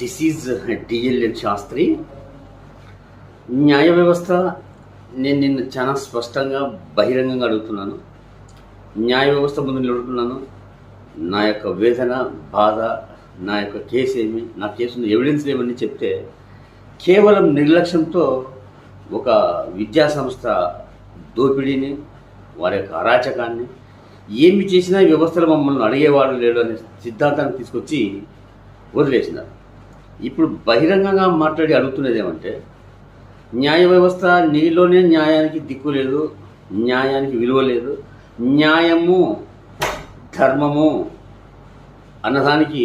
This is డిఎల్ఎన్ Sastry న్యాయ వ్యవస్థ నేను నిన్ను చాలా స్పష్టంగా బహిరంగంగా అడుగుతున్నాను న్యాయ వ్యవస్థ ముందు నిలబడుతున్నాను నా యొక్క వేదన బాధ నా యొక్క కేసు ఏమి నా కేసు ఎవిడెన్స్ ఏమని చెప్తే కేవలం నిర్లక్ష్యంతో ఒక విద్యా సంస్థ దోపిడీని వారి యొక్క అరాచకాన్ని ఏమి చేసినా వ్యవస్థలు వ్యవస్థలో మమ్మల్ని అడిగేవాడు లేడు అనే సిద్ధాంతాన్ని తీసుకొచ్చి వదిలేసినారు. ఇప్పుడు బహిరంగంగా మాట్లాడి అడుగుతున్నది ఏమంటే న్యాయ వ్యవస్థ నీలోనే న్యాయానికి దిక్కు లేదు న్యాయానికి విలువ లేదు న్యాయము ధర్మము అన్నదానికి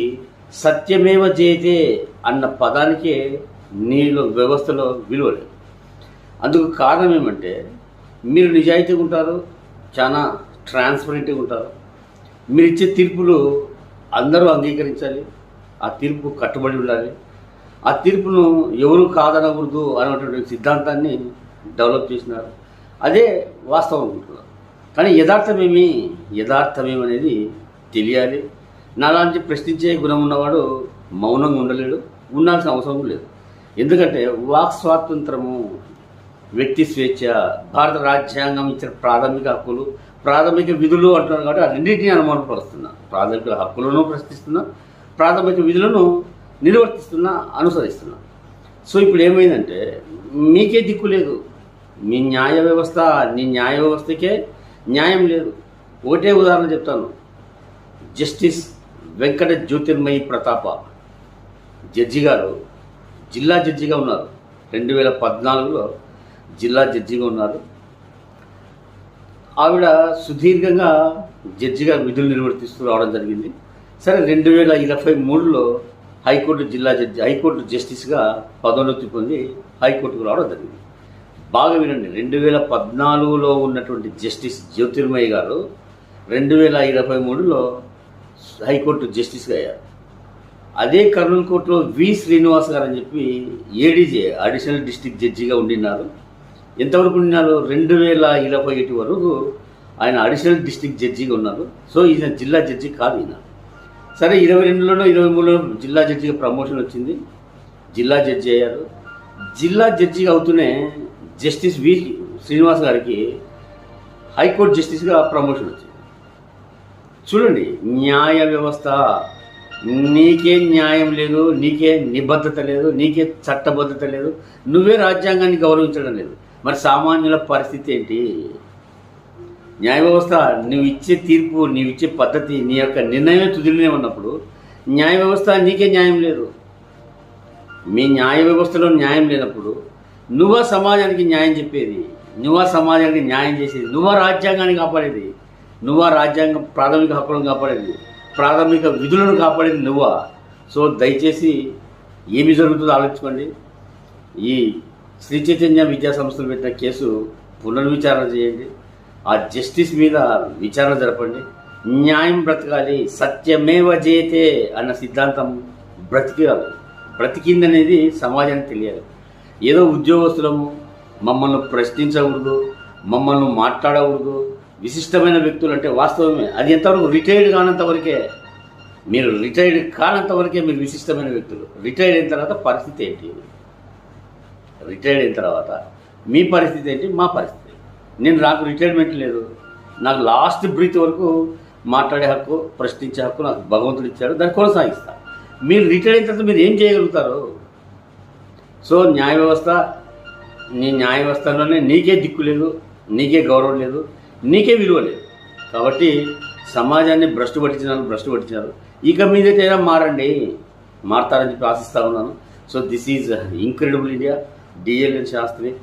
సత్యమేవ జయతే అన్న పదానికే నీలో వ్యవస్థలో విలువ లేదు. అందుకు కారణం ఏమంటే మీరు నిజాయితీగా ఉంటారు చాలా ట్రాన్స్పరెంట్గా ఉంటారు మీరు ఇచ్చే తీర్పులు అందరూ అంగీకరించాలి ఆ తీర్పు కట్టుబడి ఉండాలి. ఆ తీర్పును ఎవరు కాదనకూడదు అనేటువంటి సిద్ధాంతాన్ని డెవలప్ చేసినారు. అదే వాస్తవం అనుకుంటున్నారు కానీ యథార్థమేమి? యథార్థమేమనేది తెలియాలి. నాలాంటి ప్రశ్నించే గుణం ఉన్నవాడు మౌనంగా ఉండలేడు ఉండాల్సిన అవసరం లేదు. ఎందుకంటే వాక్ స్వాతంత్రము వ్యక్తి స్వేచ్ఛ భారత రాజ్యాంగం ఇచ్చిన ప్రాథమిక హక్కులు ప్రాథమిక విధులు అంటున్నారు కాబట్టి ఆ రెండింటినీ అనుమానపరుస్తున్నా. ప్రాథమిక హక్కులను ప్రశ్నిస్తున్నా ప్రాథమిక విధులను నిర్వర్తిస్తున్నా అనుసరిస్తున్నా. సో ఇప్పుడు ఏమైందంటే మీకే దిక్కు లేదు. మీ న్యాయ వ్యవస్థ నీ న్యాయ వ్యవస్థకే న్యాయం లేదు. ఒకటే ఉదాహరణ చెప్తాను. జస్టిస్ వెంకట జ్యోతిర్మయి ప్రతాప. జడ్జి గారు జిల్లా జడ్జిగా ఉన్నారు. రెండు వేల పద్నాలుగులో జిల్లా జడ్జిగా ఉన్నారు. ఆవిడ సుదీర్ఘంగా జడ్జిగా విధులు నిర్వర్తిస్తూ రావడం జరిగింది. సరే రెండు వేల ఇరవై మూడులో హైకోర్టు జిల్లా జడ్జి హైకోర్టు జస్టిస్గా పదోన్నతి పొంది హైకోర్టుకు రావడం జరిగింది. బాగా వినండి రెండు వేల పద్నాలుగులో ఉన్నటువంటి జస్టిస్ జ్యోతిర్మయ్య గారు రెండు వేల ఇరవై మూడులో హైకోర్టు జస్టిస్గా అయ్యారు. అదే కర్నూలు కోర్టులో వి శ్రీనివాస్ గారు అని చెప్పి ఏడీజే అడిషనల్ డిస్ట్రిక్ట్ జడ్జిగా ఉండినారు ఎంతవరకు ఉండినారు? రెండు వేల ఇరవై ఒకటి వరకు ఆయన అడిషనల్ డిస్ట్రిక్ట్ జడ్జిగా ఉన్నారు. సో ఈయన జిల్లా జడ్జి కాదు ఈయన. సరే ఇరవై రెండులోనో ఇరవై మూడులో జిల్లా జడ్జిగా ప్రమోషన్ వచ్చింది. జిల్లా జడ్జి అయ్యారు. జిల్లా జడ్జిగా అవుతూనే జస్టిస్ వి శ్రీనివాస్ గారికి హైకోర్టు జస్టిస్గా ప్రమోషన్ వచ్చింది. చూడండి న్యాయ వ్యవస్థ నీకే న్యాయం లేదు నీకే నిబద్ధత లేదు నీకే చట్టబద్ధత లేదు నువ్వే రాజ్యాంగాన్ని గౌరవించడం లేదు. మరి సామాన్యుల పరిస్థితి ఏంటి? న్యాయ వ్యవస్థ నువ్వు ఇచ్చే తీర్పు నీవు ఇచ్చే పద్ధతి నీ యొక్క నిర్ణయమే తుదిలనే ఉన్నప్పుడు న్యాయ వ్యవస్థ నీకే న్యాయం లేదు. మీ న్యాయ వ్యవస్థలో న్యాయం లేనప్పుడు నువ్వా సమాజానికి న్యాయం చెప్పేది? నువ్వా సమాజానికి న్యాయం చేసేది? నువ్వా రాజ్యాంగాన్ని కాపాడేది? నువ్వా రాజ్యాంగం ప్రాథమిక హక్కులను కాపాడేది? ప్రాథమిక విధులను కాపాడేది నువ్వా? సో దయచేసి ఏమి జరుగుతుందో ఆలోచించుకోండి. ఈ శ్రీ చైతన్య విద్యా సంస్థలు పెట్టిన కేసు పునర్విచారణ చేయండి. ఆ జస్టిస్ మీద విచారణ జరపండి. న్యాయం బ్రతకాలి. సత్యమేవ జయతే అన్న సిద్ధాంతం బ్రతికాలి బ్రతికిందనేది సమాజానికి తెలియాలి. ఏదో ఉద్యోగస్తులము మమ్మల్ని ప్రశ్నించకూడదు మమ్మల్ని మాట్లాడకూడదు. విశిష్టమైన వ్యక్తులు అంటే వాస్తవమే. అది ఎంతవరకు రిటైర్డ్ కానంత వరకే మీరు రిటైర్డ్ కానంత వరకే మీరు విశిష్టమైన వ్యక్తులు. రిటైర్డ్ అయిన తర్వాత పరిస్థితి ఏంటి? రిటైర్డ్ అయిన తర్వాత మీ పరిస్థితి ఏంటి? మా పరిస్థితి. నేను నాకు రిటైర్మెంట్ లేదు. నాకు లాస్ట్ బ్రీత్ వరకు మాట్లాడే హక్కు ప్రశ్నించే హక్కు నాకు భగవంతుడు ఇచ్చాడు. దాన్ని కొనసాగిస్తా. మీరు రిటైర్ అయిన తర్వాత మీరు ఏం చేయగలుగుతారు? సో న్యాయ వ్యవస్థ నీ న్యాయ వ్యవస్థలోనే నీకే దిక్కు లేదు నీకే గౌరవం లేదు నీకే విలువ లేదు. కాబట్టి సమాజాన్ని భ్రష్టు పట్టించినారు భ్రష్టు పట్టించినారు ఇక మీదటైనా మారండి. మారతారని చెప్పి ఆశిస్తా ఉన్నాను. So this is incredible India D L N Sastry